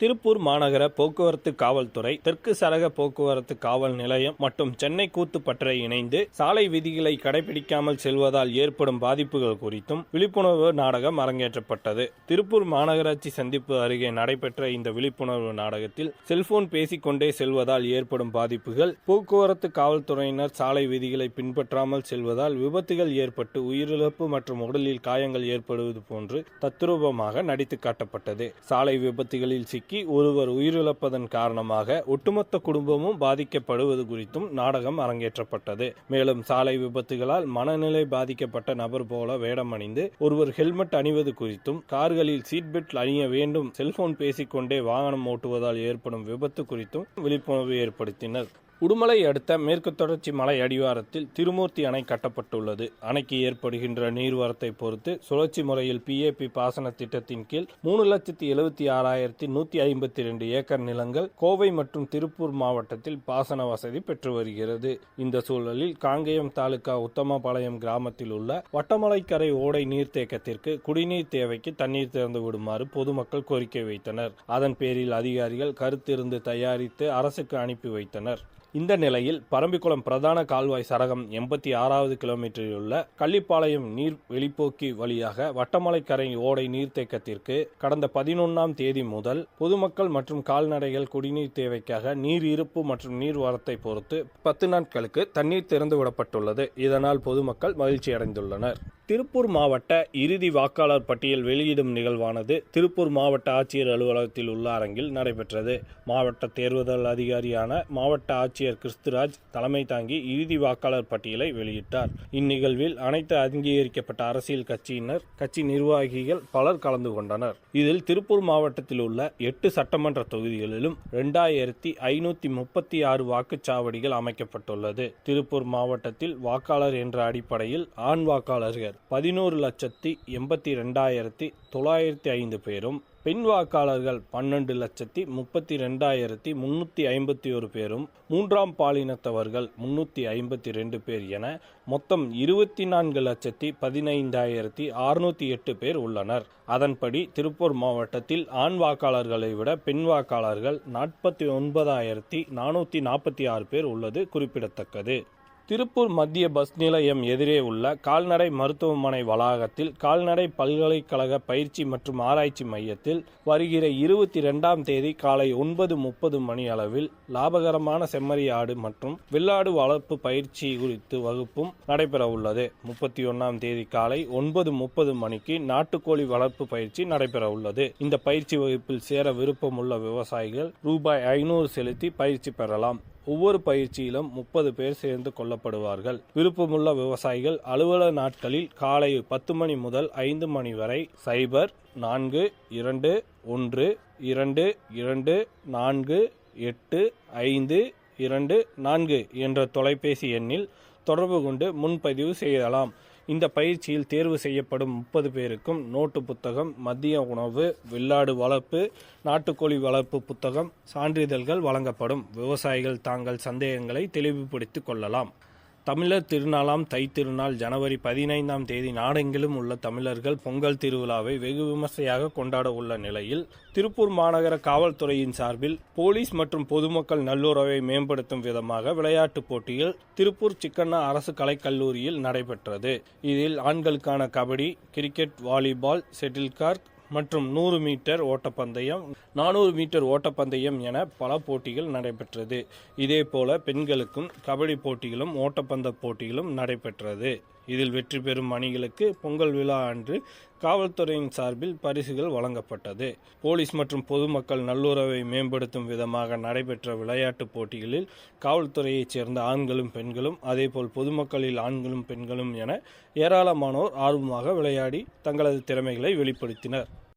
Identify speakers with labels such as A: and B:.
A: திருப்பூர் மாநகர போக்குவரத்து காவல்துறை தெற்கு சரக போக்குவரத்து காவல் நிலையம் மற்றும் சென்னை கூத்துப்பற்றை இணைந்து சாலை விதிகளை கடைபிடிக்காமல் செல்வதால் ஏற்படும் பாதிப்புகள் குறித்தும் விழிப்புணர்வு நாடகம் அரங்கேற்றப்பட்டது. திருப்பூர் மாநகராட்சி சந்திப்பு அருகே நடைபெற்ற இந்த விழிப்புணர்வு நாடகத்தில் செல்போன் பேசிக்கொண்டே செல்வதால் ஏற்படும் பாதிப்புகள் போக்குவரத்து காவல்துறையினர் சாலை விதிகளை பின்பற்றாமல் செல்வதால் விபத்துகள் ஏற்பட்டு உயிரிழப்பு மற்றும் உடலில் காயங்கள் ஏற்படுவது போன்று தத்ரூபமாக நடித்து காட்டப்பட்டது. சாலை விபத்துகளில் சிக்கி ஒருவர் உயிரிழப்பதன் காரணமாக ஒட்டுமொத்த குடும்பமும் பாதிக்கப்படுவது குறித்தும் நாடகம் அரங்கேற்றப்பட்டது. மேலும் சாலை விபத்துகளால் மனநிலை பாதிக்கப்பட்ட நபர் போல வேடம் அணிந்து ஒருவர் ஹெல்மெட் அணிவது குறித்தும் கார்களில் சீட் பெல்ட் அணிய வேண்டும் செல்போன் பேசிக்கொண்டே வாகனம் ஓட்டுவதால் ஏற்படும் விபத்து குறித்தும் விழிப்புணர்வு ஏற்படுத்தினர். உடுமலை அடுத்த மேற்கு தொடர்ச்சி மலை அடிவாரத்தில் திருமூர்த்தி அணை கட்டப்பட்டுள்ளது. அணைக்கு ஏற்படுகின்ற நீர்வரத்தை பொறுத்து சுழற்சி முறையில் பிஏபி பாசன திட்டத்தின் கீழ் மூணு லட்சத்தி எழுபத்தி ஆறாயிரத்தி நூற்றி ஐம்பத்தி ரெண்டு ஏக்கர் நிலங்கள் கோவை மற்றும் திருப்பூர் மாவட்டத்தில் பாசன வசதி பெற்று வருகிறது. இந்த சூழலில் காங்கேயம் தாலுகா உத்தமபாளையம் கிராமத்தில் உள்ள வட்டமலைக்கரை ஓடை நீர்த்தேக்கத்திற்கு குடிநீர் தேவைக்கு தண்ணீர் திறந்து விடுமாறு பொதுமக்கள் கோரிக்கை வைத்தனர். அதன் பேரில் அதிகாரிகள் கருத்திருந்து தயாரித்து அரசுக்கு அனுப்பி வைத்தனர். இந்த நிலையில் பரம்பிக்குளம் பிரதான கால்வாய் சரகம் எண்பத்தி ஆறாவது கிலோமீட்டரில் உள்ள கள்ளிப்பாளையம் நீர் வெளிப்போக்கி வழியாக வட்டமலைக்கரை ஓடை நீர்த்தேக்கத்திற்கு கடந்த பதினொன்றாம் தேதி முதல் பொதுமக்கள் மற்றும் கால்நடைகள் குடிநீர் தேவைக்காக நீர் இருப்பு மற்றும் நீர் வரத்தை பொறுத்து பத்து நாட்களுக்கு தண்ணீர் திறந்து விடப்பட்டுள்ளது இதனால் பொதுமக்கள் மகிழ்ச்சி அடைந்துள்ளனர் திருப்பூர் மாவட்ட இறுதி வாக்காளர் பட்டியல் வெளியிடும் நிகழ்வானது திருப்பூர் மாவட்ட ஆட்சியர் அலுவலகத்தில் உள்ள அரங்கில் நடைபெற்றது. மாவட்ட தேர்தல் அதிகாரியான மாவட்ட ஆட்சியர் கிறிஸ்துராஜ் தலைமை தாங்கி இறுதி வாக்காளர் பட்டியலை வெளியிட்டார். இந்நிகழ்வில் அனைத்து அங்கீகரிக்கப்பட்ட அரசியல் கட்சியினர் கட்சி நிர்வாகிகள் பலர் கலந்து கொண்டனர். இதில் திருப்பூர் மாவட்டத்தில் உள்ள எட்டு சட்டமன்ற தொகுதிகளிலும் இரண்டாயிரத்தி ஐநூத்தி முப்பத்தி ஆறு வாக்குச்சாவடிகள் அமைக்கப்பட்டுள்ளது. திருப்பூர் மாவட்டத்தில் வாக்காளர் என்ற அடிப்படையில் ஆண் வாக்காளர்கள் பதினோரு லட்சத்தி எண்பத்தி ரெண்டாயிரத்தி தொள்ளாயிரத்தி ஐந்து பேரும் பெண் வாக்காளர்கள் பன்னெண்டு லட்சத்தி முப்பத்தி ரெண்டாயிரத்தி முன்னூற்றி ஐம்பத்தி ஒரு பேரும் மூன்றாம் பாலினத்தவர்கள் முன்னூற்றி ஐம்பத்தி ரெண்டு பேர் என மொத்தம் இருபத்தி நான்கு லட்சத்தி பதினைந்தாயிரத்தி அறுநூற்றி எட்டு பேர் உள்ளனர். அதன்படி திருப்பூர் மாவட்டத்தில் ஆண் வாக்காளர்களை விட பெண் வாக்காளர்கள் நாற்பத்தி ஒன்பதாயிரத்தி நானூற்றி நாற்பத்தி ஆறு பேர் உள்ளது குறிப்பிடத்தக்கது. திருப்பூர் மத்திய பஸ் நிலையம் எதிரே உள்ள கால்நடை மருத்துவமனை வளாகத்தில் கால்நடை பல்கலைக்கழக பயிற்சி மற்றும் ஆராய்ச்சி மையத்தில் வருகிற இருபத்தி ரெண்டாம் தேதி காலை ஒன்பது முப்பது மணி அளவில் லாபகரமான செம்மறி ஆடு மற்றும் வெள்ளாடு வளர்ப்பு பயிற்சி குறித்து வகுப்பும் நடைபெற உள்ளது. முப்பத்தி ஒன்றாம் தேதி காலை ஒன்பது முப்பது மணிக்கு நாட்டுக்கோழி வளர்ப்பு பயிற்சி நடைபெற உள்ளது. இந்த பயிற்சி வகுப்பில் சேர விருப்பமுள்ள விவசாயிகள் ரூபாய் ஐநூறு செலுத்தி பயிற்சி பெறலாம். ஒவ்வொரு பயிற்சியிலும் முப்பது பேர் சேர்ந்து கொள்ளப்படுவார்கள். விருப்பமுள்ள விவசாயிகள் அலுவலக நாட்களில் காலை பத்து மணி முதல் ஐந்து மணி வரை சைபர் நான்கு இரண்டு ஒன்று இரண்டு இரண்டு நான்கு எட்டு ஐந்து இரண்டு நான்கு என்ற தொலைபேசி எண்ணில் தொடர்பு கொண்டு முன்பதிவு செய்யலாம். இந்த பயிற்சியில் தேர்வு செய்யப்படும் முப்பது பேருக்கும் நோட்டு புத்தகம் மதிய உணவு வெள்ளாடு வளர்ப்பு நாட்டுக்கோழி வளர்ப்பு புத்தகம் சான்றிதழ்கள் வழங்கப்படும். விவசாயிகள் தாங்கள் சந்தேகங்களை தெளிவுபடுத்திக் கொள்ளலாம். தமிழர் திருநாளாம் தை திருநாள் ஜனவரி பதினைந்தாம் தேதி நாடெங்கிலும் உள்ள தமிழர்கள் பொங்கல் திருவிழாவை வெகு விமர்சையாக கொண்டாட உள்ள நிலையில் திருப்பூர் மாநகர காவல்துறையின் சார்பில் போலீஸ் மற்றும் பொதுமக்கள் நல்லுறவை மேம்படுத்தும் விதமாக விளையாட்டுப் போட்டியில் திருப்பூர் சிக்கண்ணா அரசு கலைக்கல்லூரியில் நடைபெற்றது. இதில் ஆண்களுக்கான கபடி கிரிக்கெட் வாலிபால் செட்டில்கார்க் மற்றும் நூறு மீட்டர் ஓட்டப்பந்தயம் நானூறு மீட்டர் ஓட்டப்பந்தயம் என பல போட்டிகள் நடைபெற்றது. இதேபோல பெண்களுக்கும் கபடி போட்டிகளும் ஓட்டப்பந்த போட்டிகளும் நடைபெற்றது. இதில் வெற்றி பெறும் அணிகளுக்கு பொங்கல் விழா அன்று காவல்துறையின் சார்பில் பரிசுகள் வழங்கப்பட்டது. போலீஸ் மற்றும் பொதுமக்கள் நல்லுறவை மேம்படுத்தும் விதமாக நடைபெற்ற விளையாட்டுப் போட்டிகளில் காவல்துறையைச் சேர்ந்த ஆண்களும் பெண்களும் அதேபோல் பொதுமக்களில் ஆண்களும் பெண்களும் என ஏராளமானோர் ஆர்வமாக விளையாடி தங்களது திறமைகளை வெளிப்படுத்தினர்.